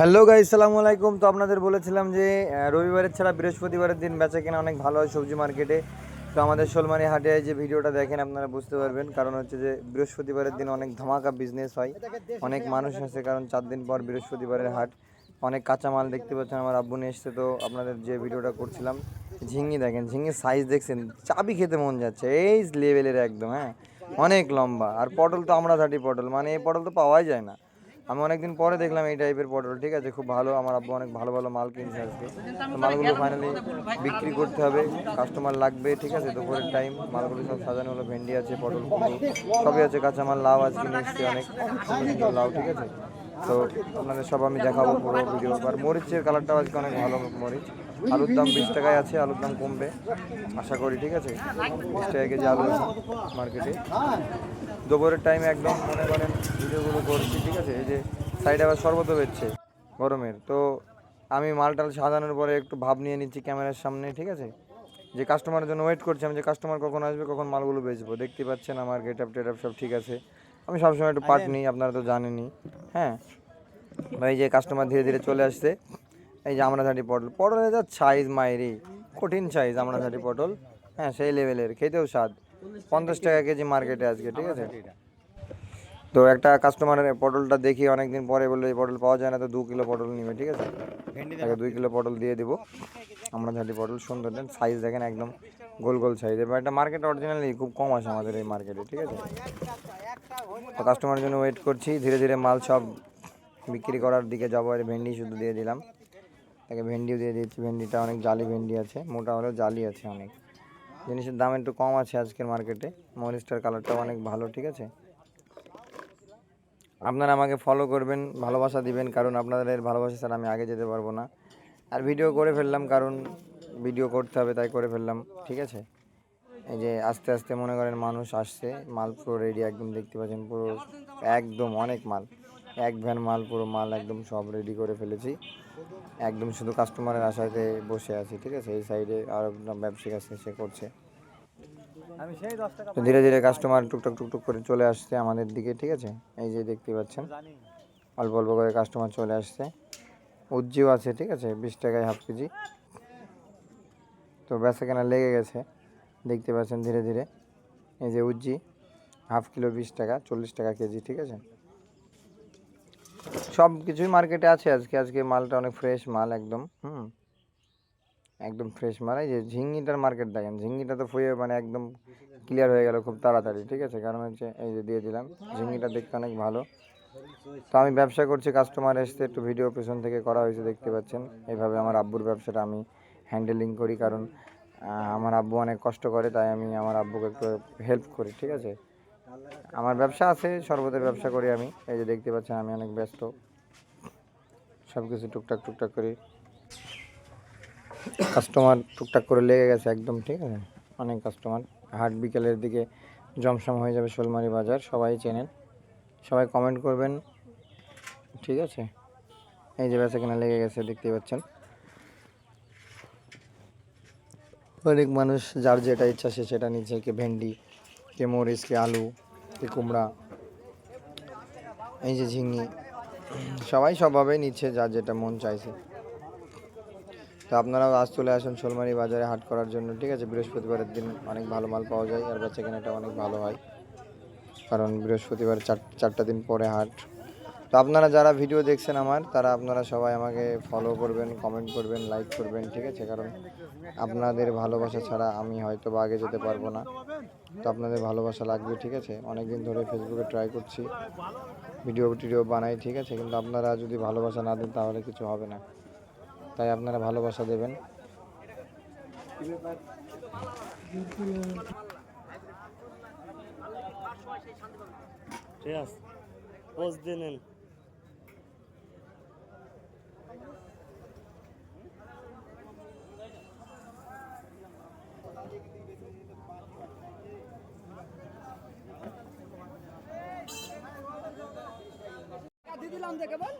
Hello guy সালামু আলাইকুম। তো আপনাদের বলেছিলাম যে রবিবারের ছাড়া বৃহস্পতিবারের দিন বেচা কেনা অনেক ভালো হয় সবজি মার্কেটে। তো আমাদের শোলমারি হাটে যে ভিডিওটা দেখেন, আপনারা বুঝতে পারবেন। কারণ হচ্ছে যে, বৃহস্পতিবারের দিন অনেক ধামাকা বিজনেস হয়। অনেক মানুষ আসে, কারণ চার দিন পর বৃহস্পতিবারের হাট। অনেক কাঁচামাল দেখতে পাচ্ছেন, আমার আব্বু নিয়ে এসছে। তো আপনাদের যে ভিডিওটা করছিলাম, ঝিঙ্গি দেখেন, ঝিঙ্গির সাইজ দেখছেন, চাবি খেতে মন যাচ্ছে। এই লেভেলের একদম হ্যাঁ। অনেক লম্বা। আর পটল তো আমরা থাটি পটল মানে এই পটল তো পাওয়াই যায় না। আমি অনেকদিন পরে দেখলাম এই টাইপের পটল, ঠিক আছে? খুব ভালো। আমার আব্বু অনেক ভালো ভালো মাল কিনছে আজকে। তো মালগুলো ফাইনালি বিক্রি করতে হবে। কাস্টমার লাগবে, ঠিক আছে? দুপুরের টাইম মালগুলো সব সাজানো হলো। ভেন্ডি আছে, পটল সবই আছে। কাঁচামাল, লাউ আজকে নিয়ে অনেক। লাউ, ঠিক আছে? তো আপনাদের সব আমি দেখাবো পুরো ভিডিও আর মরিচের কালারটাও আজকে অনেক ভালো মরিচ। আলুর দাম বিশ টাকায় আছে, আলুর দাম কমবে। আশা করি, ঠিক আছে? বিশ টাকা কেজি আলু মার্কেটে দুপুরের টাইমে একদম মনে করেন ভিডিওগুলো করছি ঠিক আছে? এই যে সাইডে আবার শরবত বেচছে গরমের। তো আমি মালটাল সাজানোর পরে একটু ভাব নিয়ে নিচ্ছি ক্যামেরার সামনে ঠিক আছে? যে কাস্টমারের জন্য ওয়েট করছি আমি যে কাস্টমার কখন আসবে কখন মালগুলো বেচবো দেখতে পাচ্ছেন আমার গেট আপ টেট আপ সব ঠিক আছে। আমি সবসময় একটু পার্ট নিই আপনারা তো জানেনই হ্যাঁ? এই যে কাস্টমার ধীরে ধীরে চলে আসছে এই যে আমরা থাটি পটল। পটলের যা সাইজ মায়েরই কঠিন সাইজ আমরা পটল হ্যাঁ সেই লেভেলের খেতেও স্বাদ। পঞ্চাশ টাকা কেজি মার্কেটে আজকে ঠিক আছে? তো একটা কাস্টমারের পটলটা দেখি অনেকদিন পরে বলল এই পটল পাওয়া যায় না তো দু কিলো পটল নিবে ঠিক আছে? তাকে দুই কিলো পটল দিয়ে দিব। আমরা ঝাঁটি পটল সুন্দর দেন সাইজ দেখেন একদম গোল গোল সাইজ এবার একটা মার্কেট অরিজিনালি খুব কম আসে আমাদের এই মার্কেটে ঠিক আছে? তো কাস্টমারের জন্য ওয়েট করছি ধীরে ধীরে মাল সব বিক্রি করার দিকে যাব আর ভেন্ডি শুধু দিয়ে দিলাম। তাকে ভেন্ডিও দিয়ে দিয়েছি ভেন্ডিটা অনেক জালি ভেন্ডি আছে মোটা হলেও জালি আছে অনেক। জিনিসের দাম একটু কম আছে আজকের মার্কেটে মরিচটার কালারটাও অনেক ভালো, ঠিক আছে? আপনারা আমাকে ফলো করবেন, ভালোবাসা দিবেন, কারণ আপনাদের ভালোবাসা ছাড়া আমি আগে যেতে পারব না। আর ভিডিও করে ফেললাম, কারণ ভিডিও করতে হবে, তাই করে ফেললাম, ঠিক আছে? এই যে আস্তে আস্তে মনে করেন মানুষ আসছে, মাল পুরো রেডি একদম দেখতে পাচ্ছেন, পুরো একদম অনেক মাল। এক ভ্যান মাল পুরো মাল একদম সব রেডি করে ফেলেছি। একদম শুধু কাস্টমারের আশাতে বসে আছি ঠিক আছে? এই সাইডে আর ব্যবসায়িক আছে সে করছে। তো ধীরে ধীরে কাস্টমার টুকটাক টুকটুক করে চলে আসছে আমাদের দিকে ঠিক আছে? এই যে দেখতে পাচ্ছেন। অল্প অল্প করে কাস্টমার চলে আসছে। উজ্জিও আছে ঠিক আছে? বিশ টাকায় হাফ কেজি। তো বেচা কেনা লেগে গেছে। দেখতে পাচ্ছেন ধীরে ধীরে। এই যে উজ্জি হাফ কিলো বিশ টাকা চল্লিশ টাকা কেজি ঠিক আছে? সব কিছুই মার্কেটে আছে আজকে। আজকে মালটা অনেক ফ্রেশ মাল একদম, হুম। একদম ফ্রেশ মাল। এই যে ঝিঙ্গিটার মার্কেট দেখেন, ঝিঙ্গিটা তো ফুয়ে মানে একদম ক্লিয়ার হয়ে গেল খুব তাড়াতাড়ি, ঠিক আছে? কারণ হচ্ছে এই যে দিয়ে দিলাম, ঝিঙ্গিটা দেখতে অনেক ভালো। তো আমি ব্যবসা করছি কাস্টমার এসছে, একটু ভিডিও পেছন থেকে করা হয়েছে, দেখতে পাচ্ছেন। এইভাবে আমার আব্বুর ব্যবসাটা আমি হ্যান্ডেলিং করি, কারণ আমার আব্বু অনেক কষ্ট করে, তাই আমি আমার আব্বুকে একটু হেল্প করি, ঠিক আছে? আমার ব্যবসা আছে, শরবতের ব্যবসা করি আমি। এই যে দেখতে পাচ্ছেন, আমি অনেক ব্যস্ত। সব কিছু টুকটাক টুকটাক করি। কাস্টমার টুকটাক করে লেগে গেছে একদম, ঠিক আছে? অনেক কাস্টমার। হাট বিকেলের দিকে জমসম হয়ে যাবে শোলমারি বাজার, সবাই চেনেন। সবাই কমেন্ট করবেন, ঠিক আছে? এই যে বেচা কেনা লেগে গেছে দেখতেই পাচ্ছেন। অনেক মানুষ, যার যেটা ইচ্ছা সে সেটা নিচ্ছে কে ভেন্ডি, কে মরিচ, কে আলু কে কুমড়া, এই যে ঝিঙি, সবাই সবভাবেই নিচ্ছে যা যেটা মন চাইছে। তো আপনারাও আজ চলে আসুন শোলমারি বাজারে হাট করার জন্য, ঠিক আছে? বৃহস্পতিবারের দিন অনেক ভালো মাল পাওয়া যায়, আর বেচা কেনাটা অনেক ভালো হয়। কারণ বৃহস্পতিবার চার, চারটা দিন পরে হাট। তো আপনারা যারা ভিডিও দেখছেন আমার, তারা আপনারা সবাই আমাকে ফলো করবেন কমেন্ট করবেন লাইক করবেন, ঠিক আছে? কারণ আপনাদের ভালোবাসা ছাড়া আমি হয়তো বা আগে যেতে পারব না। তো আপনাদের ভালোবাসা লাগবে, ঠিক আছে? অনেক দিন ধরে ফেসবুকে ট্রাই করছি ভিডিও টিডিও বানাই, ঠিক আছে? কিন্তু আপনারা যদি ভালোবাসা না দেন, তাহলে কিছু হবে না। তাই আপনারা ভালোবাসা দেবেন। ঠিক আছে। পোজ দিয়ে দেখাবেন